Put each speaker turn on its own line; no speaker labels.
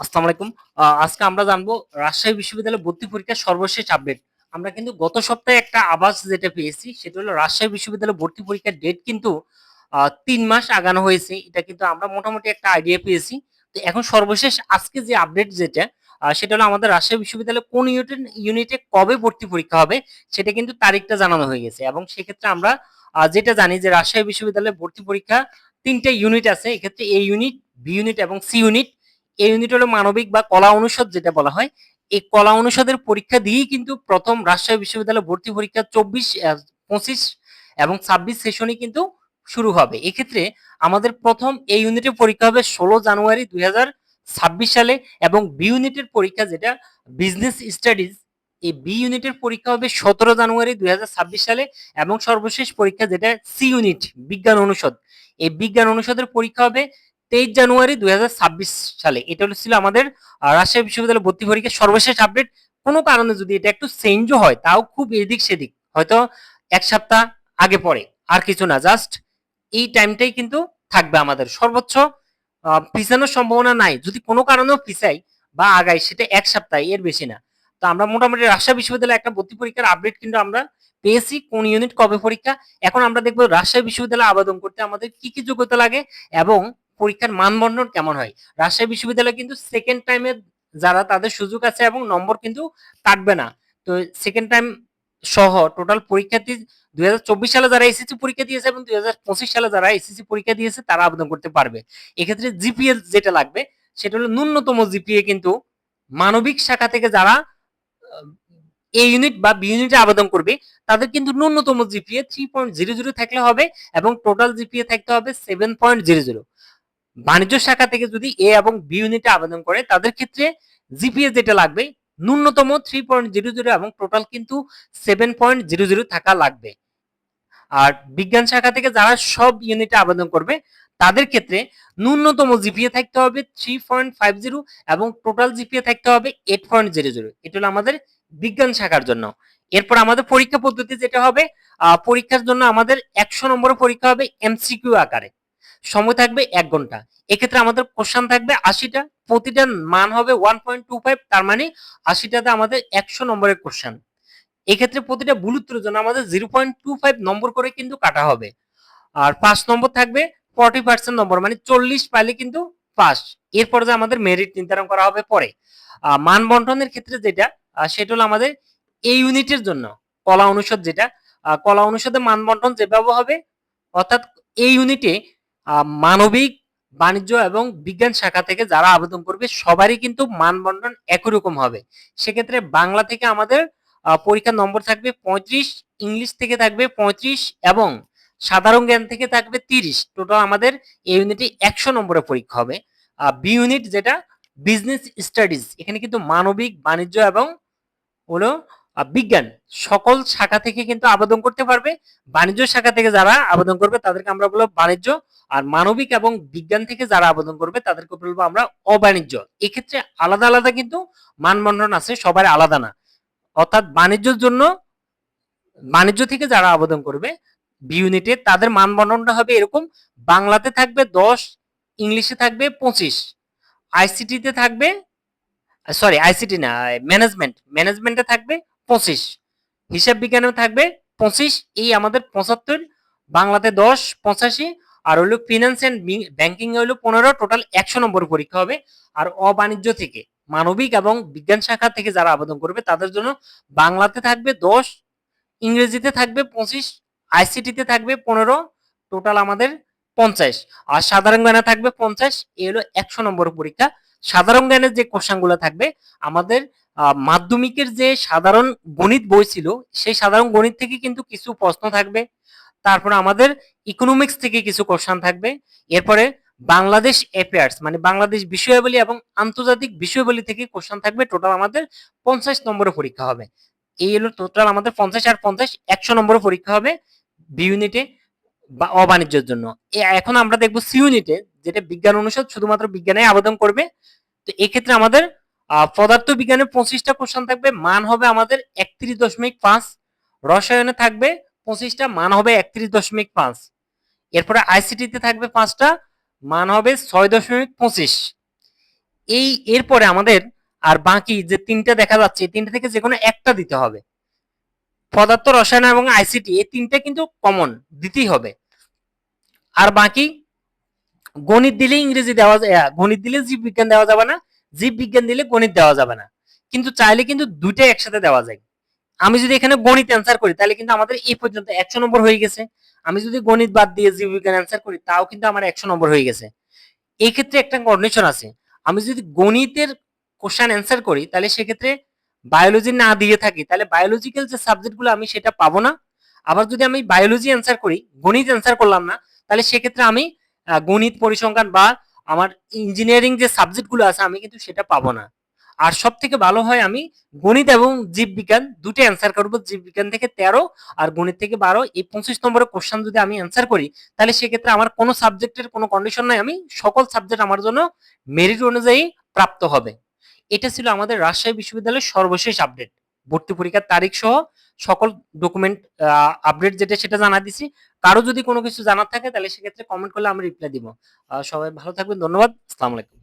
আসসালামু আলাইকুম। আজকে আমরা জানব রাজশাহী বিশ্ববিদ্যালয় ভর্তি পরীক্ষার সর্বশেষ আপডেট আমরা কিন্তু গত সপ্তাহে একটা আভাস যেটা পেয়েছি, সেটা হলো রাজশাহী বিশ্ববিদ্যালয় ভর্তি পরীক্ষার ডেট কিন্তু তিন মাস আগানো হয়েছে। এটা কিন্তু আমরা মোটামুটি একটা আইডিয়া পেয়েছি। তো এখন সর্বশেষ আজকে যে আপডেট যেটা সেটা হলো আমাদের রাজশাহী বিশ্ববিদ্যালয় কোন ইউনিটে ইউনিটে কবে ভর্তি পরীক্ষা হবে, সেটা কিন্তু তারিখটা জানানো হয়ে গেছে। এবং সেক্ষেত্রে আমরা যেটা জানি যে রাজশাহী বিশ্ববিদ্যালয়ে ভর্তি পরীক্ষা তিনটা ইউনিট আছে। এক্ষেত্রে এ ইউনিট বি ইউনিট এবং সি ইউনিট এই ইউনিট হলো মানবিক বা কলা অনুষদ যেটা বলা হয়। এই কলা অনুষদের পরীক্ষা দিয়েই কিন্তু প্রথম রাজশাহী বিশ্ববিদ্যালয় ভর্তি পরীক্ষা চব্বিশ পঁচিশ এবং ছাব্বিশ সেশনই কিন্তু শুরু হবে। এক্ষেত্রে আমাদের প্রথম এই ইউনিটের পরীক্ষা হবে ষোলো জানুয়ারি দুই সালে এবং বি ইউনিটের পরীক্ষা যেটা বিজনেস স্টাডিজ এই বি ইউনিটের পরীক্ষা হবে সতেরো জানুয়ারি দুই হাজার ছাব্বিশ সালে এবং সর্বশেষ পরীক্ষা যেটা সি ইউনিট বিজ্ঞান অনুষদ। এই বিজ্ঞান অনুষদের পরীক্ষা হবে তেইশ জানুয়ারি দুই হাজার ছাব্বিশ সালে। এটা ছিল আমাদের রাজশাহী বিশ্ববিদ্যালয় ভর্তি পরীক্ষার সর্বশেষ আপডেট কোনো কারণে যদি এটা একটু চেঞ্জও হয়, তাও খুব এদিক সেদিক। হয়তো এক সপ্তাহ আগে পরে, আর কিছু না জাস্ট এই টাইমটাই কিন্তু থাকবে আমাদের। সর্বোচ্চ পিছানোর সম্ভাবনা নাই। যদি কোনো কারণেও পিছাই বা আগাই, সেটা এক সপ্তাহ, এর বেশি না। তো আমরা মোটামুটি রাজশাহী বিশ্ববিদ্যালয়ে একটা ভর্তি পরীক্ষার আপডেট কিন্তু আমরা পেয়েছি কোন ইউনিট কবে পরীক্ষা। এখন আমরা দেখব রাজশাহী বিশ্ববিদ্যালয়ে আবেদন করতে আমাদের কি কি যোগ্যতা লাগে এবং পরীক্ষার মানবন্ধন কেমন হয়? রাজশাহী বিশ্ববিদ্যালয় কিন্তু সেকেন্ড টাইমে যারা তাদের সুযোগ আছে এবং নম্বর কিন্তু কাটবে না। তো সেকেন্ড টাইম সহ টোটাল পরীক্ষার্থী দুই সালে যারা এসএসসি পরীক্ষা দিয়েছে এবং দুই সালে যারা এসএসসি পরীক্ষা দিয়েছে তারা আবেদন করতে পারবে। এক্ষেত্রে জিপিএ যেটা লাগবে সেটা হলো ন্যূনতম জিপিএ কিন্তু মানবিক শাখা থেকে যারা এ ইউনিট বা বি ইউনিটে আবেদন করবে, তাদের কিন্তু ন্যূনতম GPA three point zero zero থাকলে হবে এবং টোটাল জিপিএ থাকতে হবে সেভেন পয়েন্ট জিরো জিরো বাণিজ্য শাখা থেকে যদি এ এবং বি ইউনিটে আবেদন করে, তাদের ক্ষেত্রে জিপিএ যেটা লাগবে, ন্যূনতম থ্রি পয়েন্ট জিরো জিরো এবং টোটাল কিন্তু সেভেন পয়েন্ট জিরো জিরো থাকা লাগবে। আর বিজ্ঞান শাখা থেকে যারা সব ইউনিটে আবেদন করবে, তাদের ক্ষেত্রে ন্যূনতম জিপিএ থাকতে হবে থ্রি পয়েন্ট ফাইভ জিরো এবং টোটাল জিপিএ থাকতে হবে এইট পয়েন্ট জিরো জিরো এটা হলো আমাদের বিজ্ঞান শাখার জন্য। এরপর আমাদের পরীক্ষা পদ্ধতি যেটা হবে পরীক্ষার জন্য আমাদের একশো নম্বরের পরীক্ষা হবে এমসিকিউ আকারে। সময় থাকবে এক ঘণ্টা। এক্ষেত্রে আমাদের কোশ্চান থাকবে আশিটা প্রতিটা মান হবে ওয়ান পয়েন্ট টু ফাইভ তার মানে আশিটাতে আমাদের একশো নম্বরের কোশ্চান এক্ষেত্রে প্রতিটা ভুল উত্তরের জন্য আমাদের zero point two five number করে কিন্তু কাটা হবে। আর পাঁচ নম্বর থাকবে ফর্টি পার্সেন্ট নম্বর মানে চল্লিশ পাইলে কিন্তু পাস এরপরে যে আমাদের মেরিট নির্ধারণ করা হবে পরে। মান বন্টনের ক্ষেত্রে যেটা সেটা হলো আমাদের এই ইউনিটের জন্য, কলা অনুষদ যেটা কলা অনুষদে মান বন্টন যেভাবে হবে, অর্থাৎ এই ইউনিটে মানবিক, বাণিজ্য এবং বিজ্ঞান শাখা থেকে যারা আবেদন করবে, সবারই কিন্তু মান বন্টন একই রকম হবে। সেক্ষেত্রে বাংলা থেকে আমাদের পরীক্ষার নম্বর থাকবে পঁয়ত্রিশ, ইংলিশ থেকে থাকবে পঁয়ত্রিশ এবং সাধারণ জ্ঞান থেকে থাকবে তিরিশ। টোটাল আমাদের এই ইউনিটে একশো নম্বরের পরীক্ষা হবে। বি ইউনিট যেটা বিজনেস স্টাডিজ এখানে কিন্তু মানবিক, বাণিজ্য এবং হলো বিজ্ঞান, সকল শাখা থেকে কিন্তু আবেদন করতে পারবে। বাণিজ্য শাখা থেকে যারা আবেদন করবে, তাদেরকে আমরা বলব বাণিজ্য। আর মানবিক এবং বিজ্ঞান থেকে যারা আবেদন করবে, তাদেরকে বলব আমরা অবাণিজ্য। এক্ষেত্রে আলাদা আলাদা কিন্তু মানবন্ধন আছে সবার আলাদা না। অর্থাৎ বাণিজ্যের জন্য, বাণিজ্য থেকে যারা আবেদন করবে, বি ইউনিটে, তাদের মানবন্ধনটা হবে এরকম, বাংলাতে থাকবে দশ, ইংলিশে থাকবে পঁচিশ। আইসিটিতে থাকবে সরি আইসিটি না ম্যানেজমেন্ট ম্যানেজমেন্টে থাকবে পঁচিশ। হিসাব বিজ্ঞানেও থাকবে পঁচিশ, এই আমাদের পঁচাত্তর, বাংলাতে দশ, পঁচাশি, আর হলো ফিনান্স অ্যান্ড ব্যাংকিং হলো পনেরো টোটাল একশো নম্বর পরীক্ষা হবে। আর অবাণিজ্য থেকে, মানবিক এবং বিজ্ঞান শাখা থেকে যারা আবেদন করবে, তাদের জন্য বাংলাতে থাকবে দশ, ইংরেজিতে থাকবে পঁচিশ আইসিটিতে থাকবে পনেরো টোটাল আমাদের পঞ্চাশ। আর সাধারণ জ্ঞানে থাকবে পঞ্চাশ, এই হলো একশো নম্বর পরীক্ষা। সাধারণ জ্ঞানের যে কোশ্চেনগুলো থাকবে, আমাদের মাধ্যমিকের যে সাধারণ গণিত বই ছিল, সেই সাধারণ গণিত থেকে কিন্তু কিছু প্রশ্ন থাকবে। তারপরে আমাদের ইকোনমিক্স থেকে কিছু কোশ্চেন থাকবে। এরপরে বাংলাদেশ অ্যাফেয়ার্স মানে বাংলাদেশ বিষয়াবলী এবং আন্তর্জাতিক বিষয়াবলী থেকে কোশ্চেন থাকবে। টোটাল আমাদের পঞ্চাশ নম্বরের পরীক্ষা হবে। এই হলো টোটাল আমাদের পঞ্চাশ আর পঞ্চাশ একশো নম্বরের পরীক্ষা হবে। বি ইউনিটে বা, অবাণিজ্যের জন্য। এখন আমরা দেখব সি ইউনিটে যেটা বিজ্ঞান অনুষদ শুধুমাত্র বিজ্ঞানে আবেদন করবে, তো এক্ষেত্রে আমাদের পদার্থ বিজ্ঞানের পঁচিশটা কোশ্চেন থাকবে, মান হবে আমাদের একত্রিশ দশমিক পাঁচ, রসায়নে থাকবে পঁচিশটা, মান হবে একত্রিশ দশমিক পাঁচ। এরপরে আইসিটিতে থাকবে পাঁচটা, মান হবে ছয় দশমিক পঁচিশ। এই, এরপরে আমাদের আর বাকি যে তিনটা দেখা যাচ্ছে তিনটা থেকে যে কোনো একটা দিতে হবে। পদার্থ, রসায়ন এবং আইসিটি, এই তিনটা কিন্তু কমন দিতেই হবে। আর বাকি গণিত দিলে ইংরেজি দেওয়া যায় গণিত দিলে জীব বিজ্ঞান দেওয়া যাবে না, জীব বিজ্ঞান দিলে গণিত দেওয়া যাবে না। কিন্তু চাইলে কিন্তু দুইটাই একসাথে দেওয়া যায়। আমি যদি এখানে গণিত অ্যান্সার করি, তাহলে কিন্তু আমাদের এই পর্যন্ত একশো নম্বর হয়ে গেছে। আমি যদি গণিত বাদ দিয়ে জীব বিজ্ঞান অ্যান্সার করি, তাও কিন্তু আমার একশো নম্বর হয়ে গেছে। এই ক্ষেত্রে একটা কন্ডিশন আছে। আমি যদি গণিতের কোশ্চেন অ্যান্সার করি, তাহলে সেক্ষেত্রে বায়োলজি না দিয়ে থাকি, তাহলে বায়োলজিক্যাল যে সাবজেক্টগুলো আমি সেটা পাবো না। আবার যদি আমি বায়োলজি অ্যান্সার করি, গণিত অ্যান্সার করলাম না, তাহলে সেক্ষেত্রে আমি গণিত পরিসংখ্যান বা আমার ইঞ্জিনিয়ারিং যে সাবজেক্টগুলো আছে, আমি কিন্তু সেটা পাবো না। আর সব থেকে ভালো হয় আমি গণিত এবং জীববিজ্ঞান দুটো অ্যান্সার করব, জীববিজ্ঞান থেকে তেরো আর গণিত থেকে বারো। এই পঁচিশ নম্বরের কোশ্চেন যদি আমি অ্যান্সার করি, তাহলে সেক্ষেত্রে আমার কোনো সাবজেক্টের কোনো কন্ডিশন নাই, আমি সকল সাবজেক্ট আমার জন্য মেরিট অনুযায়ী প্রাপ্ত হবে। এটা ছিল আমাদের রাজশাহী বিশ্ববিদ্যালয়ের সর্বশেষ আপডেট ভর্তি পরীক্ষার তারিখ সহ সকল ডকুমেন্ট আপডেট যেটা সেটা জানা দিছি। কারও যদি কোনো কিছু জানার থাকে তাহলে সেক্ষেত্রে কমেন্ট করলে আমি রিপ্লাই দিব। সবাই ভালো থাকবেন, ধন্যবাদ, আসসালামু আলাইকুম।